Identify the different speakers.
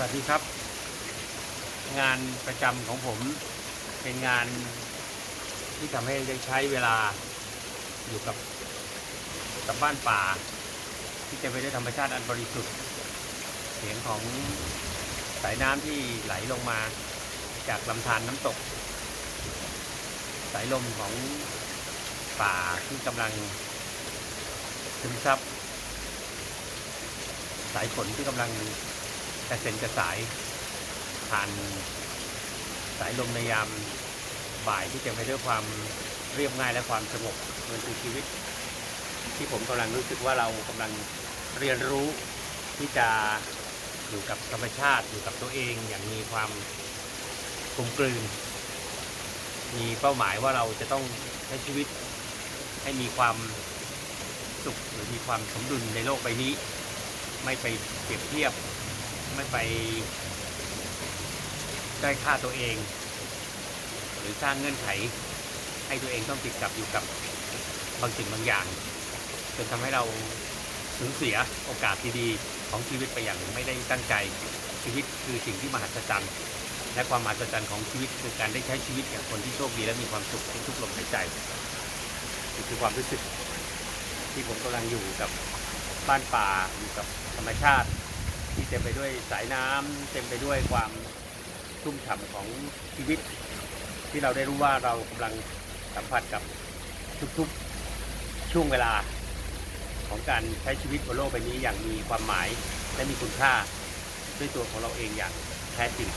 Speaker 1: วัสดีครับ งานประจำของผมเป็นงานที่ทำให้ได้ใช้เวลาอยู่กับกับบ้านป่า ที่เต็มไปด้วยธรรมชาติอันบริสุทธิ์ เสียงของสายน้ำที่ไหลลงมาจากลำธารน้ำตก สายลมของป่าที่กำลังซึมซับสายฝนที่กำลัง กระเซ็นกระสายผ่านสายลมในยามบ่ายที่เต็มไปด้วยความเรียบง่ายและความสงบมันคือชีวิต ที่ผมกำลังรู้สึกว่าเรากำลังเรียนรู้ที่จะอยู่กับธรรมชาติอยู่กับตัวเองอย่างมีความกลมกลืน มีเป้าหมายว่าเราจะต้องใช้ชีวิตให้มีความสุขหรือมีความสมดุลในโลกใบนี้ ไม่ไปเปรียบเทียบ ไม่ไปได้ค่าตัวเอง หรือสร้างเงื่อนไข ให้ตัวเองต้องติดกับอยู่กับบางสิ่งบางอย่างจนทำให้เราสูญเสียโอกาสดีๆของชีวิตไปอย่างไม่ได้ตั้งใจชีวิตคือสิ่งที่มหัศจรรย์และความมหัศจรรย์ของชีวิตคือการได้ใช้ชีวิตอย่างคนที่โชคดีและมีความสุขทุกลมหายใจนี่คือความรู้สึกที่ผมกำลังอยู่กับบ้านป่าอยู่กับธรรมชาติ ที่เต็มไปด้วยสายน้ำเต็มไปด้วยความชุ่มฉ่าของชีวิต ที่เราได้รู้ว่าเรากำลังสัมผัสกับทุกๆช่วงเวลา ของการใช้ชีวิตบนโลกใบนี้อย่างมีความหมายและมีคุณค่าด้วยตัวของเราเองอย่างแท้จริง